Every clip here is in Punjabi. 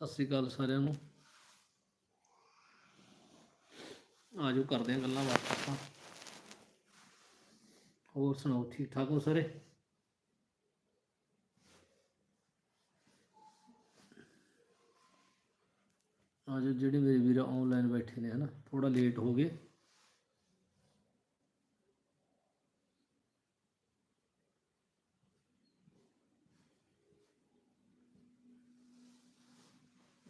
ਸਤਿ ਸ੍ਰੀ ਅਕਾਲ ਸਾਰਿਆਂ ਨੂੰ। ਆਜੋ ਕਰਦੇ ਹਾਂ ਗੱਲਾਂ ਬਾਤਾਂ ਆਪਾਂ। ਹੋਰ ਸੁਣਾਓ, ਠੀਕ ਠਾਕ ਹੋ ਸਾਰੇ? ਆਜੋ ਜਿਹੜੇ ਮੇਰੇ ਵੀਰ ਆਨਲਾਈਨ ਬੈਠੇ ਨੇ ਹਨਾ ਥੋੜਾ ਲੇਟ ਹੋ ਗਏ।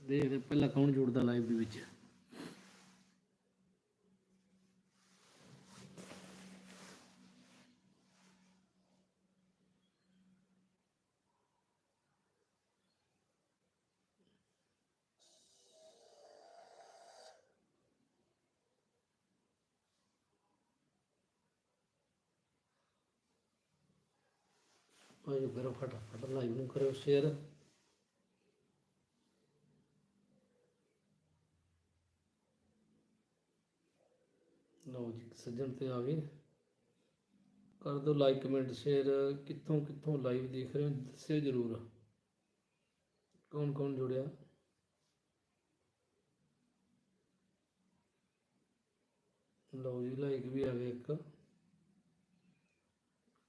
ਦੇਖਦੇ ਪਹਿਲਾਂ ਕੌਣ ਜੁੜਦਾ ਲਾਈਵ ਦੇ ਵਿੱਚ? ਆਜੋ ਕਰੋ ਫਟਾਫਟ ਲਾਈਵ ਨੂੰ ਕਰੋ ਸ਼ੇਅਰ ਲਓ ਜੀ, ਸੱਜਣ ਤੇ ਆ ਗਏ। ਕਰ ਦਿਓ ਲਾਈਕ ਕਮੈਂਟ ਸ਼ੇਅਰ ਕਿੱਥੋਂ ਕਿੱਥੋਂ ਲਾਈਵ ਦੇਖ ਰਹੇ ਹੋ, ਦੱਸਿਓ ਜਰੂਰ। ਕੌਣ ਕੌਣ ਜੁੜਿਆ? ਲਓ ਜੀ ਲਾਈਕ ਵੀ ਆ ਗਿਆ ਇੱਕ।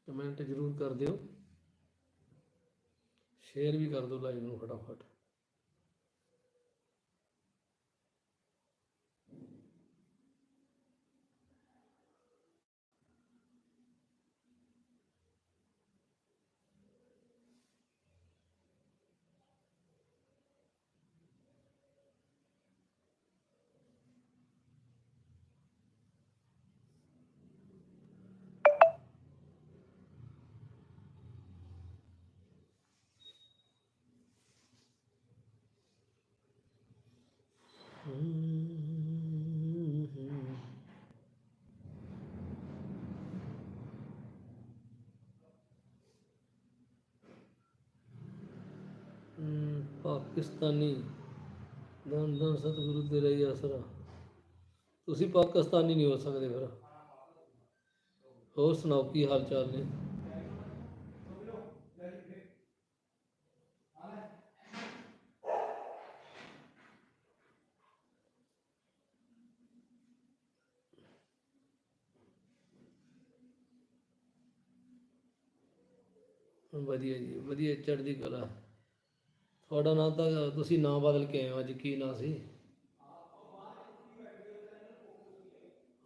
ਕਮੈਂਟ ਜਰੂਰ ਕਰ ਦਿਓ। ਸ਼ੇਅਰ ਵੀ ਕਰ ਦਿਓ ਲਾਈਵ ਨੂੰ ਫਟਾਫਟ। ਪਾਕਿਸਤਾਨੀ। ਦਨ ਦਨ ਸਤਿਗੁਰੂ ਦੇ ਰਹੀ ਆਸਰਾ। ਤੁਸੀਂ ਪਾਕਿਸਤਾਨੀ ਨਹੀਂ ਹੋ ਸਕਦੇ ਫਿਰ। ਹੋਰ ਸੁਣਾਓ ਕੀ ਹਾਲ ਚਾਲ ਨੇ? ਵਧੀਆ ਜੀ, ਵਧੀਆ ਚੜ੍ਹਦੀ ਕਲਾ। ਤੁਹਾਡਾ ਨਾਂ ਤਾਂ ਤੁਸੀਂ ਨਾਂ ਬਦਲ ਕੇ ਆਏ ਹੋ ਅੱਜ, ਕੀ ਨਾਂ ਸੀ?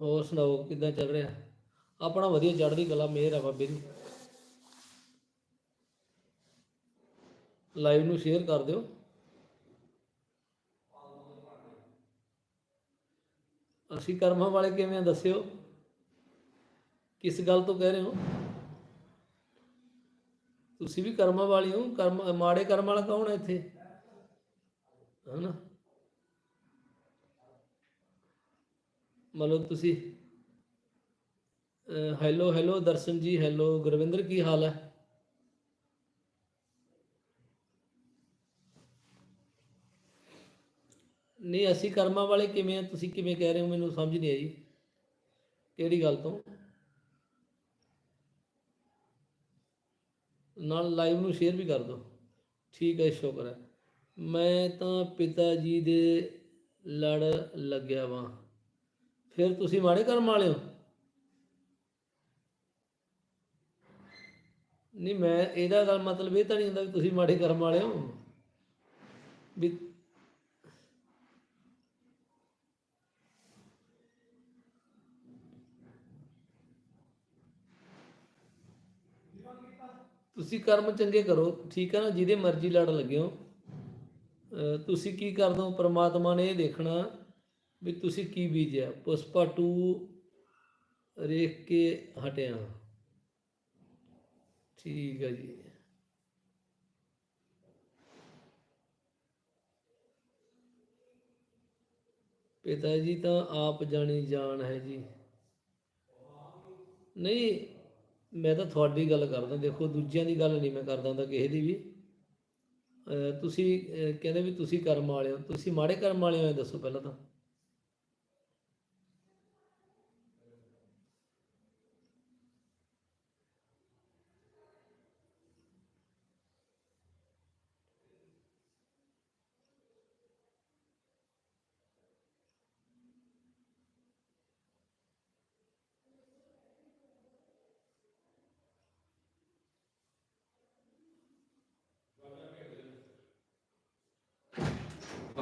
ਹੋਰ ਸੁਣਾਓ, ਕਿੱਦਾਂ ਚੱਲ ਰਿਹਾ? ਆਪਣਾ ਵਧੀਆ ਚੜ੍ਹਦੀ ਕਲਾ ਮਿਹਰ ਆ ਬਾਬੇ ਦੀ। ਲਾਈਵ ਨੂੰ ਸ਼ੇਅਰ ਕਰ ਦਿਓ। ਅਸੀਂ ਕਰਮਾਂ ਵਾਲੇ ਕਿਵੇਂ ਆ, ਦੱਸਿਓ। ਕਿਸ ਗੱਲ ਤੋਂ ਕਹਿ ਰਹੇ ਹੋ? ਤੁਸੀਂ ਵੀ ਕਰਮਾਂ ਵਾਲੀ ਹੋ, ਕਰਮ, ਮਾੜੇ ਕਰਮ ਵਾਲਾ ਕੌਣ ਹੈ ਇੱਥੇ? ਹਨਾ? ਮਤਲਬ ਤੁਸੀਂ ਹੈਲੋ ਹੈਲੋ ਦਰਸ਼ਨ ਜੀ ਹੈਲੋ ਗੁਰਵਿੰਦਰ, ਕੀ ਹਾਲ ਹੈ? ਨਹੀਂ, ਅਸੀਂ ਕਰਮਾਂ ਵਾਲੇ ਕਿਵੇਂ ਆ? ਤੁਸੀਂ ਕਿਵੇਂ ਕਹਿ ਰਹੇ ਹੋ? ਮੈਨੂੰ ਸਮਝ ਨਹੀਂ ਆਈ। ਕਿਹੜੀ ਗੱਲ ਤੋਂ? ਨਾਲ ਲਾਈਵ ਨੂੰ ਸ਼ੇਅਰ ਵੀ ਕਰ ਦਿਓ। ਠੀਕ ਹੈ, ਸ਼ੁਕਰ ਹੈ। ਮੈਂ ਤਾਂ ਪਿਤਾ ਜੀ ਦੇ ਲੜ ਲੱਗਿਆ ਵਾਂ। ਫਿਰ ਤੁਸੀਂ ਮਾੜੇ ਕਰਮ ਵਾਲੇ ਹੋ? ਨਹੀਂ, ਮੈਂ, ਇਹਦਾ ਮਤਲਬ ਇਹ ਤਾਂ ਨਹੀਂ ਹੁੰਦਾ ਵੀ ਤੁਸੀਂ ਮਾੜੇ ਕਰਮ ਵਾਲੇ ਹੋ। ਵੀ ਤੁਸੀਂ ਕਰਮ ਚੰਗੇ ਕਰੋ, ਠੀਕ ਹੈ ਨਾ? ਜਿਹਦੇ ਮਰਜ਼ੀ ਲੜ ਲੱਗੇ ਹੋ। ਤੁਸੀਂ ਕੀ ਕਰਦੇ ਹੋ ਪ੍ਰਮਾਤਮਾ ਨੇ ਇਹ ਦੇਖਣਾ ਵੀ ਤੁਸੀਂ ਕੀ ਬੀਜਿਆ। ਪੁਸ਼ਪਾ 2 ਰੇਖ ਕੇ ਹਟਿਆ। ਠੀਕ ਹੈ ਜੀ। ਪਿਤਾ ਜੀ ਤਾਂ ਆਪ ਜਾਣੀ ਜਾਣ ਹੈ ਜੀ। ਨਹੀਂ ਮੈਂ ਤਾਂ ਤੁਹਾਡੀ ਗੱਲ ਕਰਦਾ, ਦੇਖੋ ਦੂਜਿਆਂ ਦੀ ਗੱਲ ਨਹੀਂ ਮੈਂ ਕਰਦਾ ਹੁੰਦਾ ਕਿਸੇ ਦੀ ਵੀ। ਤੁਸੀਂ ਕਹਿੰਦੇ ਵੀ ਤੁਸੀਂ ਕਰਮ ਵਾਲੇ ਹੋ, ਤੁਸੀਂ ਮਾੜੇ ਕਰਮ ਵਾਲੇ ਹੋ, ਇਹ ਦੱਸੋ ਪਹਿਲਾਂ ਤਾਂ।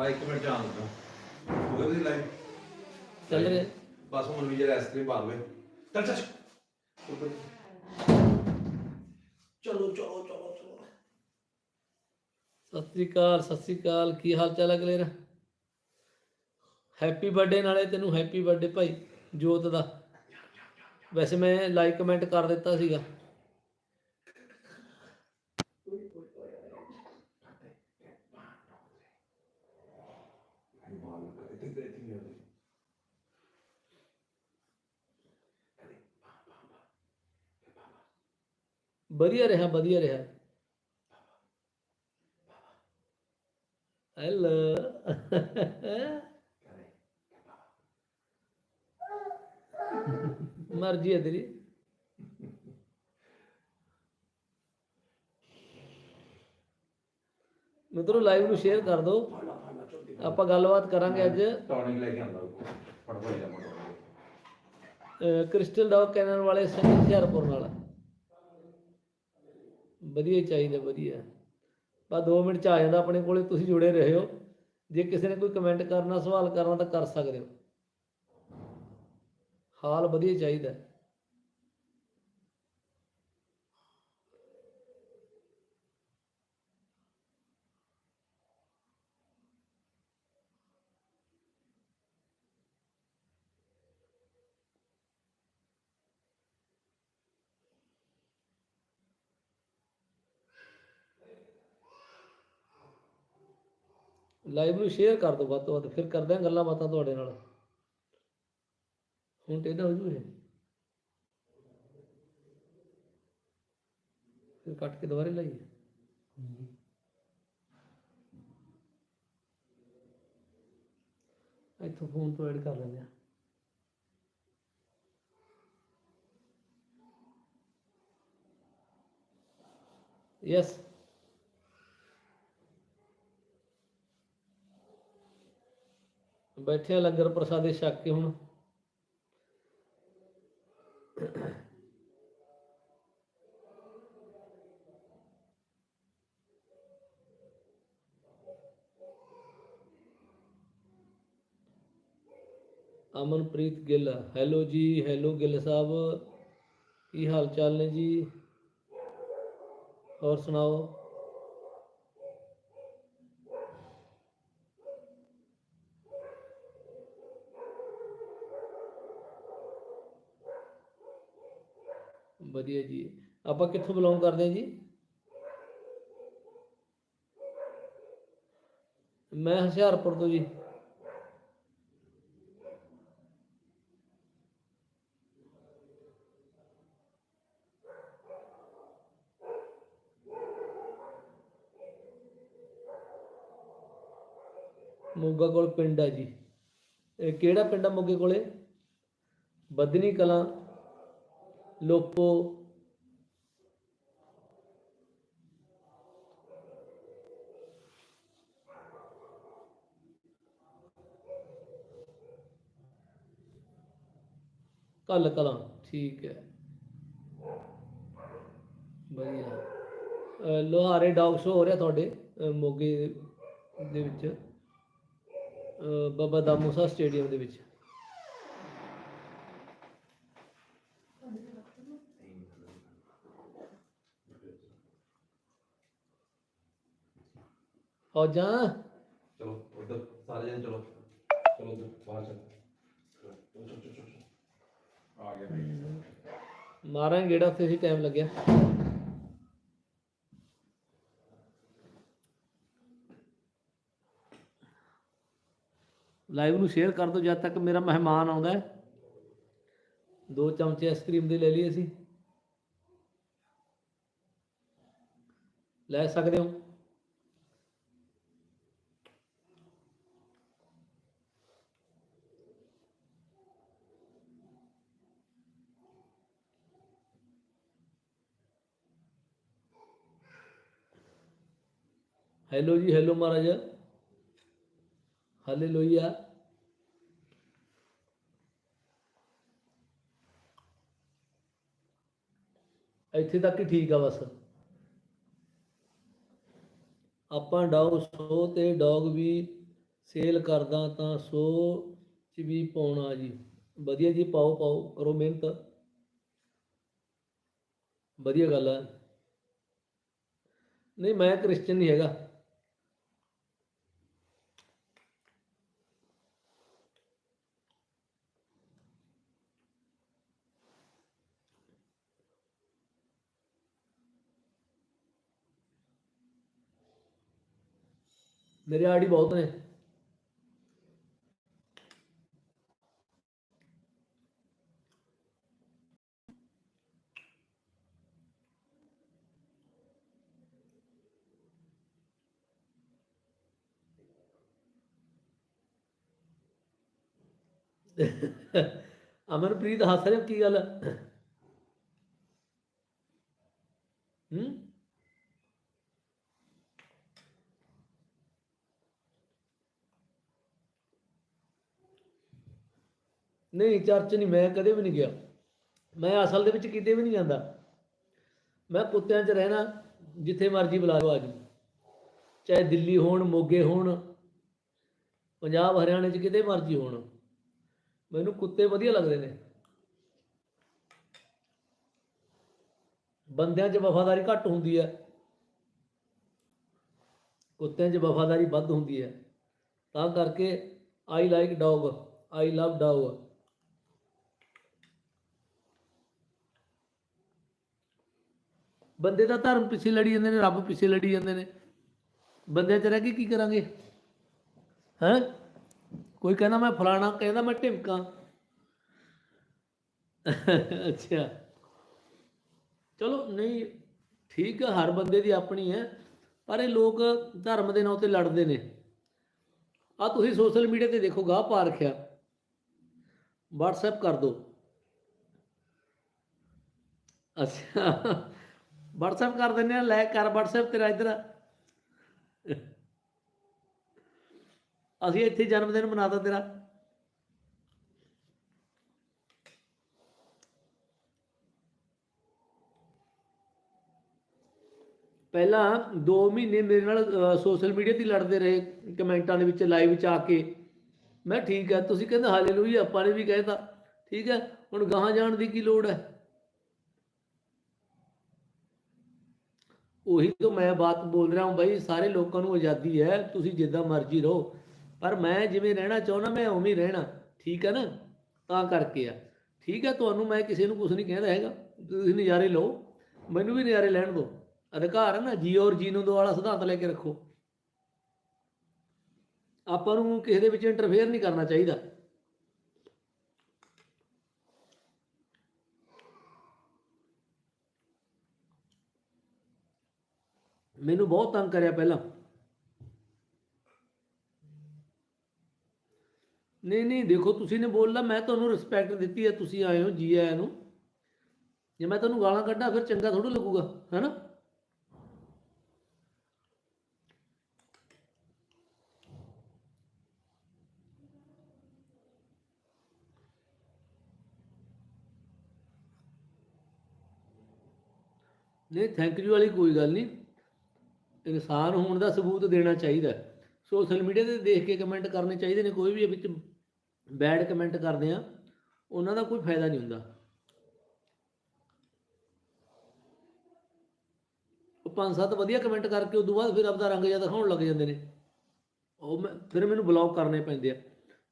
ਹਾਂ ਇੱਕ ਮਿੰਟ ਜਾਣ ਲੱਗਾ ਹੋ ਗਿਆ ਤੁਸੀਂ ਲਾਈਵ ਚੱਲ ਰਿਹਾ ਬਸ ਹੁਣ ਵੀ ਜਿਹੜਾ ਆਈਸਕ੍ਰੀਮ ਪਾ ਲਵੇ। ਚੱਲ ਚੱਲ। ਚਲੋ ਚਲੋ ਚਲੋ ਚਲੋ। ਸਤਿ ਸ੍ਰੀ ਅਕਾਲ ਸਤਿ ਸ੍ਰੀ ਅਕਾਲ। ਕੀ ਹਾਲ ਚਾਲ ਹੈ ਅਗਲੇਰਾ ਹੈਪੀ ਬਰਥਡੇ ਨਾਲੇ ਤੈਨੂੰ ਹੈਪੀ ਬਰਥਡੇ ਭਾਈ ਜੋਤ ਦਾ। ਵੈਸੇ ਮੈਂ ਲਾਈਕ ਕਮੈਂਟ ਕਰ ਦਿੱਤਾ ਸੀਗਾ। ਵਧੀਆ ਰਿਹਾ ਵਧੀਆ ਰਿਹਾ। ਹੈਲੋ ਮਰਜ਼ੀ ਹੈ ਤੇਰੀ। ਮਿੱਤਰੋ ਲਾਈਵ ਨੂੰ ਸ਼ੇਅਰ ਕਰ ਦਿਓ। ਆਪਾਂ ਗੱਲਬਾਤ ਕਰਾਂਗੇ ਅੱਜ। ਟੌਨਿਕ ਲੈ ਕੇ ਆਂਦਾ ਫਟਫਟ ਜਾ ਕ੍ਰਿਸਟਲ ਡੌਗ ਕੈਨਲ ਵਾਲੇ ਸੰਨੀ ਹੁਸ਼ਿਆਰਪੁਰ ਨਾਲ। ਵਧੀਆ ਚਾਹੀਦਾ, ਵਧੀਆ। ਬਸ 2 ਮਿੰਟ ਚ ਆ ਜਾਂਦਾ ਆਪਣੇ ਕੋਲੇ, ਤੁਸੀਂ ਜੁੜੇ ਰਹੋ। ਜੇ ਕਿਸੇ ਨੇ ਕੋਈ ਕਮੈਂਟ ਕਰਨਾ, ਸਵਾਲ ਕਰਨਾ ਤਾਂ ਕਰ ਸਕਦੇ ਹੋ। ਹਾਲ ਵਧੀਆ ਚਾਹੀਦਾ। ਲਾਈਵ ਨੂੰ ਸ਼ੇਅਰ ਕਰ ਦਿਓ ਵੱਧ ਤੋਂ ਵੱਧ, ਫਿਰ ਕਰਦੇ ਹਾਂ ਗੱਲਾਂ ਬਾਤਾਂ ਤੁਹਾਡੇ ਨਾਲ। ਹੁਣ ਟੇਢਾ ਹੋ ਜੂ ਫਿਰ ਕੱਟ ਕੇ ਦੁਬਾਰੇ ਲਾਈਏ। ਇੱਥੋਂ ਫੋਨ ਤੋਂ ਐਡ ਕਰ ਲੈਂਦੇ ਆ ਯੈਸ ਬੈਠੇ ਲੰਗਰ ਪ੍ਰਸਾਦੇ ਛੱਕ ਕੇ ਹੁਣ। ਅਮਨਪ੍ਰੀਤ ਗਿੱਲ, ਹੈਲੋ ਜੀ, ਹੈਲੋ ਗਿੱਲ ਸਾਹਿਬ, ਕੀ ਹਾਲ ਚਾਲ ਨੇ ਜੀ? ਹੋਰ ਸੁਣਾਓ? ਵਧੀਆ ਜੀ। ਆਪਾਂ ਕਿੱਥੋਂ ਬਿਲੋਂਗ ਕਰਦੇ ਹਾਂ ਜੀ? ਮੈਂ ਹੁਸ਼ਿਆਰਪੁਰ ਤੋਂ ਜੀ। ਮੋਗਾ ਕੋਲ ਪਿੰਡ ਹੈ ਜੀ। ਇਹ ਕਿਹੜਾ ਪਿੰਡ ਆ ਮੋਗੇ ਕੋਲੇ? ਬਦਨੀ ਕਲਾਂ ਲੋਪੋ ਕੱਲ ਕਲਾਂ, ਠੀਕ ਹੈ। ਵਧੀਆ। ਅਹ ਲੋਹਾਰੇ ਡੌਗ ਸ਼ੋ ਹੋ ਰਿਹਾ ਤੁਹਾਡੇ ਮੋਗੇ ਦੇ ਵਿੱਚ। ਅਹ ਬਾਬਾ ਦਾਮੂਸਾ ਸਟੇਡੀਅਮ ਦੇ ਵਿੱਚ। ਹੋ ਜਾ ਚਲੋ ਉਧਰ ਸਾਰੇ ਜਣੇ ਚਲੋ। ਚਲੋ ਉੱਧਰ, ਬਾਹਰ ਚਲੋ। ਚਲੋ ਚਲੋ ਚਲੋ, ਚਲੋ। ਆ ਗਿਆ ਭਾਈ ਮਾਰਾਂਗੇ ਗੇੜਾ ਉੱਥੇ ਹੀ ਟਾਈਮ ਲੱਗਿਆ। ਲਾਈਵ ਨੂੰ ਸ਼ੇਅਰ ਕਰ ਦਿਓ ਜਦ ਤੱਕ ਮੇਰਾ ਮਹਿਮਾਨ ਆਉਂਦਾ ਹੈ। ਦੋ ਚਮਚੇ ਆਈਸਕ੍ਰੀਮ ਦੇ ਲੈ ਲਈ ਅਸੀਂ। ਲੈ ਸਕਦੇ ਹੋ? ਹੈਲੋ ਜੀ ਹੈਲੋ ਮਹਾਰਾਜ ਹਾਲੇਲੂਇਆ ਇੱਥੇ ਤੱਕ ਹੀ ਠੀਕ ਆ ਬਸ। ਆਪਾਂ ਡੌਗ ਸ਼ੋ ਤੇ ਡੌਗ ਵੀ ਸੇਲ ਕਰਦਾ ਤਾਂ 100 ਚ ਵੀ ਪਾਉਣਾ ਜੀ। ਵਧੀਆ ਜੀ, ਪਾਓ ਪਾਓ, ਕਰੋ ਮਿਹਨਤ। ਵਧੀਆ ਗੱਲ ਆ। ਨਹੀਂ, ਮੈਂ ਕ੍ਰਿਸਚੀਅਨ ਨਹੀਂ ਹੈਗਾ। ਮੇਰੇ ਆੜੀ ਬਹੁਤ ਨੇ। ਅਮਰਪ੍ਰੀਤ ਹੱਸ ਰਿਹਾ ਕੀ ਗੱਲ ਹੂੰ ਨਹੀਂ, ਚਰਚ ਨਹੀਂ, ਮੈਂ ਕਦੇ ਵੀ ਨਹੀਂ ਗਿਆ। ਮੈਂ ਅਸਲ ਦੇ ਵਿੱਚ ਕਿਤੇ ਵੀ ਨਹੀਂ ਜਾਂਦਾ। ਮੈਂ ਕੁੱਤਿਆਂ 'ਚ ਰਹਿਣਾ, ਜਿੱਥੇ ਮਰਜ਼ੀ ਬੁਲਾ ਲਓ ਅੱਜ ਚਾਹੇ ਦਿੱਲੀ ਹੋਣ, ਮੋਗੇ ਹੋਣ, ਪੰਜਾਬ, ਹਰਿਆਣੇ 'ਚ ਕਿਤੇ ਮਰਜ਼ੀ ਹੋਣ। ਮੈਨੂੰ ਕੁੱਤੇ ਵਧੀਆ ਲੱਗਦੇ ਨੇ। ਬੰਦਿਆਂ 'ਚ ਵਫਾਦਾਰੀ ਘੱਟ ਹੁੰਦੀ ਹੈ। ਕੁੱਤਿਆਂ 'ਚ ਵਫਾਦਾਰੀ ਵੱਧ ਹੁੰਦੀ ਹੈ। ਤਾਂ ਕਰਕੇ I like dog I love dog ਬੰਦੇ ਦਾ ਧਰਮ ਪਿੱਛੇ ਲੜੀ ਜਾਂਦੇ ਨੇ, ਰੱਬ ਪਿੱਛੇ ਲੜੀ ਜਾਂਦੇ ਨੇ। ਬੰਦਿਆਂ 'ਚ ਰਹਿ ਕੇ ਕੀ ਕਰਾਂਗੇ? ਹੈਂ? ਕੋਈ ਕਹਿੰਦਾ ਮੈਂ ਫਲਾਣਾ, ਕਹਿੰਦਾ ਮੈਂ ਢਿਮਕਾਂ। ਅੱਛਾ। ਚਲੋ, ਨਹੀਂ, ਠੀਕ ਹੈ ਹਰ ਬੰਦੇ ਦੀ ਆਪਣੀ ਹੈ, ਪਰ ਇਹ ਲੋਕ ਧਰਮ ਦੇ ਨਾਂ ਤੇ ਲੜਦੇ ਨੇ। ਆ ਤੁਸੀਂ ਸੋਸ਼ਲ ਮੀਡੀਆ ਤੇ ਦੇਖੋ, ਗਾਹ ਪਾ ਰੱਖਿਆ। WhatsApp ਕਰ ਦਿਓ ਅੱਛਾ। WhatsApp ਕਰ ਦਿੰਦੇ ਆ, ਲੈ ਕਰ WhatsApp ਤੇਰਾ ਇੱਧਰ। ਅਸੀਂ ਇੱਥੇ ਜਨਮ ਦਿਨ ਮਨਾਤਾ ਤੇਰਾ। ਪਹਿਲਾਂ 2 ਮਹੀਨੇ ਮੇਰੇ ਨਾਲ ਸੋਸ਼ਲ ਮੀਡੀਆ ਤੇ ਲੜਦੇ ਰਹੇ, ਕਮੈਂਟਾਂ ਦੇ ਵਿੱਚ ਲਾਈਵ ਚ ਆ ਕੇ। ਮੈਂ ਠੀਕ ਹੈ ਤੁਸੀਂ ਕਹਿੰਦੇ ਹਾਲੇਲੂਇਆ, ਆਪਾਂ ਨੇ ਵੀ ਕਹਿਤਾ। ਠੀਕ ਹੈ ਹੁਣ ਗਾਹਾਂ ਜਾਣ ਦੀ ਕੀ ਲੋੜ ਹੈ? ਉਹੀ ਤਾਂ ਮੈਂ ਬਾਤ ਬੋਲ ਰਿਹਾ ਹਾਂ ਭਾਈ ਸਾਰੇ ਲੋਕਾਂ ਨੂੰ ਆਜ਼ਾਦੀ ਹੈ, ਤੁਸੀਂ ਜਿੱਦਾਂ ਮਰਜ਼ੀ ਰਹੋ। ਪਰ ਮੈਂ ਜਿਵੇਂ ਰਹਿਣਾ ਚਾਹੁੰਦਾ, ਮੈਂ ਉਵੇਂ ਹੀ ਰਹਿਣਾ, ਠੀਕ ਹੈ ਨਾ? ਤਾਂ ਕਰਕੇ ਆ। ਠੀਕ ਹੈ, ਤੁਹਾਨੂੰ ਮੈਂ ਕਿਸੇ ਨੂੰ ਕੁਝ ਨਹੀਂ ਕਹਿੰਦਾ ਹੈਗਾ। ਤੁਸੀਂ ਨਜ਼ਾਰੇ ਲਓ। ਮੈਨੂੰ ਵੀ ਨਜ਼ਾਰੇ ਲੈਣ ਦਿਓ। ਅਧਿਕਾਰ ਹੈ ਨਾ, ਜੀ ਔਰ ਜੀਨੋ ਦੋ ਵਾਲਾ ਸਿਧਾਂਤ ਲੈ ਕੇ ਰੱਖੋ। ਆਪਾਂ ਨੂੰ ਕਿਸੇ ਦੇ ਵਿੱਚ ਇੰਟਰਫੇਅਰ ਨਹੀਂ ਕਰਨਾ ਚਾਹੀਦਾ ਮੈਨੂੰ ਬਹੁਤ ਤੰਗ ਕਰਿਆ ਪਹਿਲਾਂ। ਨਹੀਂ ਨਹੀਂ, ਦੇਖੋ, ਤੁਸੀਂ ਨੇ ਬੋਲਣਾ, ਮੈਂ ਤੁਹਾਨੂੰ ਰਿਸਪੈਕਟ ਦਿੱਤੀ ਹੈ, ਤੁਸੀਂ ਆਏ ਹੋ, ਜੀ ਆਇਆਂ ਨੂੰ। ਜੇ ਮੈਂ ਤੁਹਾਨੂੰ ਗਾਲਾਂ ਕੱਢਾਂ, ਫਿਰ ਚੰਗਾ ਥੋੜਾ ਲੱਗੂਗਾ, ਹੈਨਾ? ਨਹੀਂ ਥੈਂਕ ਯੂ ਵਾਲੀ ਕੋਈ ਗੱਲ ਨਹੀਂ। ਇਨਸਾਨ ਹੋਣ ਦਾ ਸਬੂਤ ਦੇਣਾ ਚਾਹੀਦਾ ਸੋਸ਼ਲ ਮੀਡੀਆ ਤੇ ਦੇਖ ਕੇ ਕਮੈਂਟ ਕਰਨੇ ਚਾਹੀਦੇ ਨੇ, ਕੋਈ ਵੀ ਵਿੱਚ ਬੈਡ ਕਮੈਂਟ ਕਰਦੇ ਆ, ਉਹਨਾਂ ਦਾ ਕੋਈ ਫਾਇਦਾ ਨਹੀਂ ਹੁੰਦਾ। ਉਹ ਪੰਜ ਸੱਤ ਵਧੀਆ ਕਮੈਂਟ ਕਰਕੇ ਉਦੋਂ ਬਾਅਦ ਫਿਰ ਆਪਦਾ ਰੰਗ ਜਿਹਾ ਦਿਖਾਉਣ ਲੱਗ ਜਾਂਦੇ ਨੇ। ਉਹ ਮੈਂ, ਫਿਰ ਮੈਨੂੰ ਬਲੌਕ ਕਰਨੇ ਪੈਂਦੇ ਆ।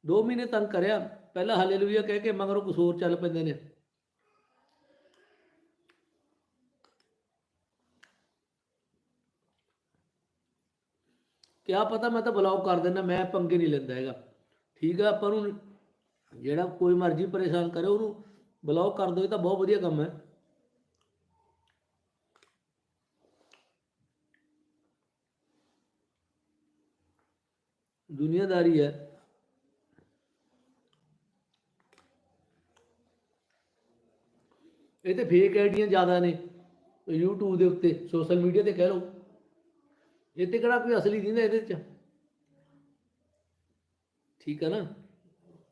2 ਮਹੀਨੇ ਤੰਗ ਕਰਿਆ, ਪਹਿਲਾਂ ਹਾਲੇਲੂਇਆ ਕਹਿ ਕੇ ਮਗਰੋਂ ਕੁਛ ਹੋਰ ਚੱਲ ਪੈਂਦੇ ਨੇ। ਕਿਆ ਪਤਾ ਮੈਂ ਤਾਂ ਬਲੌਕ ਕਰ ਦਿੰਦਾ, ਮੈਂ ਪੰਗੇ ਨਹੀਂ ਲੈਂਦਾ ਹੈਗਾ। ਠੀਕ ਆ, ਆਪਾਂ ਨੂੰ ਜਿਹੜਾ ਕੋਈ ਮਰਜ਼ੀ ਪਰੇਸ਼ਾਨ ਕਰੇ, ਉਹਨੂੰ ਬਲੌਕ ਕਰ ਦਿਓ, ਇਹ ਤਾਂ ਬਹੁਤ ਵਧੀਆ ਕੰਮ ਹੈ। ਦੁਨੀਆਦਾਰੀ ਹੈ। ਇਹ ਤੇ ਫੇਕ ਆਈਡੀਆਂ ਜ਼ਿਆਦਾ ਨੇ। YouTube ਦੇ ਉੱਤੇ ਸੋਸ਼ਲ ਮੀਡੀਆ ਤੇ ਕਹਿ ਲਓ। ਇਹ ਤੇ ਕਿਹੜਾ ਕੋਈ ਅਸਲੀ ਦਿੰਦਾ ਇਹਦੇ ਚ। ਠੀਕ ਹੈ ਨਾ?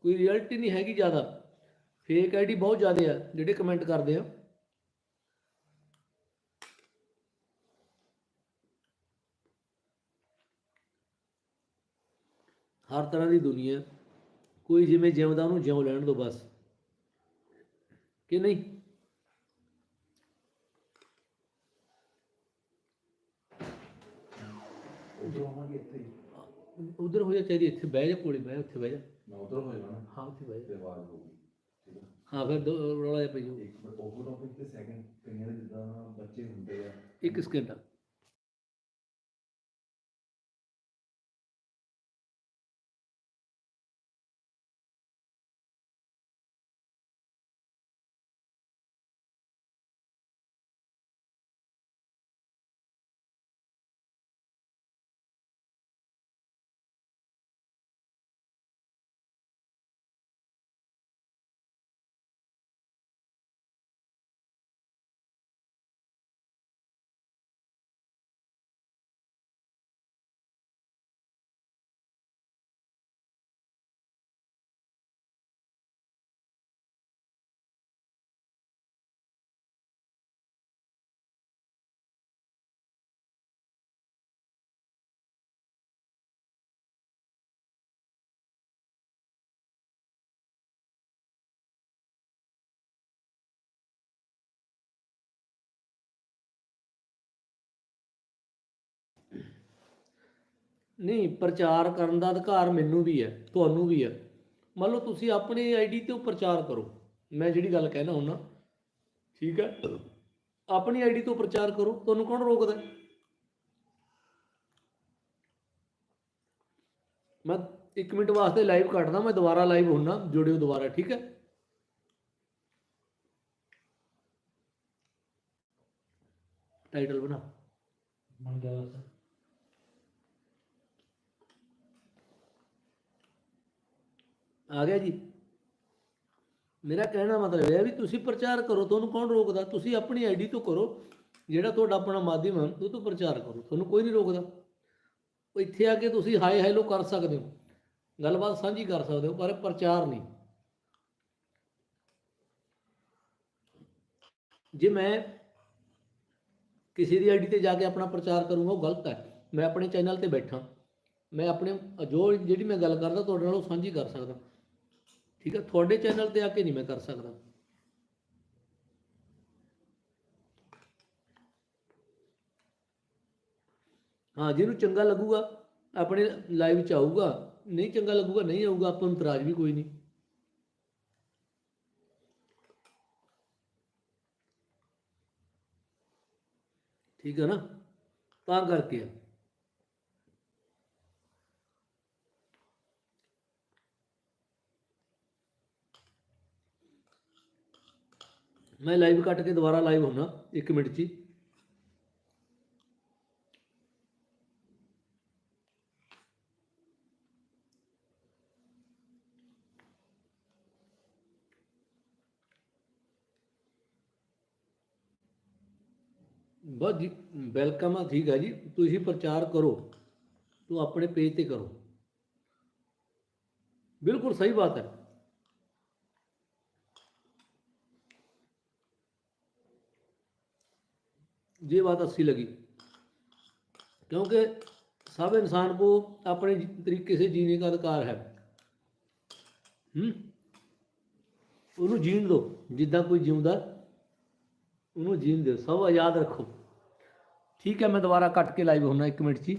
ਕੋਈ ਰਿਐਲਿਟੀ ਨਹੀਂ ਹੈਗੀ ਜ਼ਿਆਦਾ। ਫੇਕ ਆਈਡੀ ਬਹੁਤ ਜ਼ਿਆਦਾ ਆ, ਜਿਹੜੇ ਕਮੈਂਟ ਕਰਦੇ ਆ। ਹਰ ਤਰ੍ਹਾਂ ਦੀ ਦੁਨੀਆ। ਕੋਈ ਜਿਵੇਂ ਜਿਉਂਦਾ ਉਹਨੂੰ ਜਿਉਂ ਲੈਣ ਦੋ ਬਸ। ਕਿ ਨਹੀਂ ਉਧਰ ਆਵਾਂਗੇ ਇੱਥੇ ਹੀ। ਉਧਰ ਹੋ ਜਾ ਚਾਹੀਦੀ ਇੱਥੇ ਬਹਿ ਜਾ ਕੋਲੇ ਬਹਿ ਉੱਥੇ ਬਹਿ ਜਾ। ਮੈਂ ਉਧਰ ਹੋ ਜਾਣਾ। ਹਾਂ ਉੱਥੇ ਬਹਿ ਜਾ। ਤੇ ਆਵਾਜ਼ ਹੋਊਗੀ ਠੀਕ ਹੈ ਹਾਂ ਫਿਰ ਦੋ ਰੌਲਾ ਜਿਹਾ ਪਈ ਜਾਊ। ਇੱਕ ਮਿੰਟ ਉਹ ਟੌਪਿਕ ਤੇ ਸੈਕਿੰਡ ਕਈਆਂ ਦੇ ਜਿੱਦਾਂ ਬੱਚੇ ਹੁੰਦੇ ਆ। ਇੱਕ ਸਕਿੰਟ ਨਹੀਂ, ਪ੍ਰਚਾਰ ਕਰਨ ਦਾ ਅਧਿਕਾਰ ਮੈਨੂੰ ਵੀ ਹੈ, ਤੁਹਾਨੂੰ ਵੀ ਹੈ। ਮੰਨ ਲਓ ਤੁਸੀਂ ਆਪਣੀ ਆਈਡੀ ਤੇ ਉਹ ਪ੍ਰਚਾਰ ਕਰੋ। ਮੈਂ ਜਿਹੜੀ ਗੱਲ ਕਹਿਣਾ ਹੁੰਨਾ ਠੀਕ ਹੈ? ਆਪਣੀ ਆਈਡੀ ਤੋਂ ਪ੍ਰਚਾਰ ਕਰੋ, ਤੁਹਾਨੂੰ ਕੌਣ ਰੋਕਦਾ ਮੈਂ 1 ਮਿੰਟ ਵਾਸਤੇ ਲਾਈਵ ਕੱਟਦਾ ਮੈਂ ਦੁਬਾਰਾ ਲਾਈਵ ਹੁੰਨਾ ਜੁੜਿਓ ਦੁਬਾਰਾ, ਠੀਕ ਹੈ? ਟਾਈਟਲ ਬਣਾ। ਮਨ ਗਿਆ ਆ ਗਿਆ ਜੀ। ਮੇਰਾ ਕਹਿਣਾ ਮਤਲਬ ਇਹ ਹੈ ਵੀ ਤੁਸੀਂ ਪ੍ਰਚਾਰ ਕਰੋ, ਤੁਹਾਨੂੰ ਕੌਣ ਰੋਕਦਾ? ਤੁਸੀਂ ਆਪਣੀ ਆਈਡੀ ਤੋਂ ਕਰੋ, ਜਿਹੜਾ ਤੁਹਾਡਾ ਆਪਣਾ ਮਾਧਿਅਮ ਹੈ ਉਹ ਤੋਂ ਪ੍ਰਚਾਰ ਕਰੋ, ਤੁਹਾਨੂੰ ਕੋਈ ਨਹੀਂ ਰੋਕਦਾ। ਉਹ ਇੱਥੇ ਆ ਕੇ ਤੁਸੀਂ ਹਾਈ ਹੈਲੋ ਕਰ ਸਕਦੇ ਹੋ। ਗੱਲਬਾਤ ਸਾਂਝੀ ਕਰ ਸਕਦੇ ਹੋ, ਪਰ ਪ੍ਰਚਾਰ ਨਹੀਂ। ਜੇ ਮੈਂ ਕਿਸੇ ਦੀ ਆਈਡੀ ਤੇ ਜਾ ਕੇ ਆਪਣਾ ਪ੍ਰਚਾਰ ਕਰੂੰਗਾ, ਉਹ ਗਲਤ ਹੈ। ਮੈਂ ਆਪਣੇ ਚੈਨਲ ਤੇ ਬੈਠਾ। ਮੈਂ ਆਪਣੇ ਜੋ ਜਿਹੜੀ ਮੈਂ ਗੱਲ ਕਰਦਾ, ਤੁਹਾਡੇ ਨਾਲ ਉਹ ਸਾਂਝੀ ਕਰ ਸਕਦਾ। ਠੀਕ ਹੈ? ਤੁਹਾਡੇ ਚੈਨਲ ਤੇ ਆ ਕੇ ਨਹੀਂ ਮੈਂ ਕਰ ਸਕਦਾ। ਹਾਂ, ਜਿਹਨੂੰ ਚੰਗਾ ਲੱਗੂਗਾ, ਆਪਣੇ ਲਾਈਵ ਚ ਆਊਗਾ। ਨਹੀਂ ਚੰਗਾ ਲੱਗੂਗਾ, ਨਹੀਂ ਆਊਗਾ, ਆਪਾਂ ਨੂੰ ਇਤਰਾਜ਼ ਵੀ ਕੋਈ ਨਹੀਂ। ਠੀਕ ਹੈ ਨਾ? ਤਾਂ ਕਰਕੇ ਆ। ਮੈਂ ਲਾਈਵ ਕੱਟ ਕੇ ਦੁਬਾਰਾ ਲਾਈਵ ਹੋਣਾ 1 ਮਿੰਟ 'ਚ ਹੀ ਬਸ ਜੀ ਵੈਲਕਮ ਆ ਠੀਕ ਹੈ ਜੀ ਤੁਸੀਂ ਪ੍ਰਚਾਰ ਕਰੋ ਤੂੰ ਆਪਣੇ ਪੇਜ ਤੇ ਕਰੋ ਬਿਲਕੁਲ ਸਹੀ ਬਾਤ ਹੈ ये बात अच्छी लगी क्योंकि सब इंसान को अपने जी- तरीके से जीने का अधिकार है ਹੂੰ ਉਹਨੂੰ ਜੀਣ ਦਿਓ ਜਿੱਦਾਂ ਕੋਈ ਜਿਉਂਦਾ ਉਹਨੂੰ ਜੀਣ ਦਿਓ ਸਭ ਆਜ਼ਾਦ ਰੱਖੋ ਠੀਕ ਹੈ ਮੈਂ ਦੁਬਾਰਾ ਕੱਟ ਕੇ ਲਾਈਵ ਹੋਣਾ 1 ਮਿੰਟ 'ਚ ਹੀ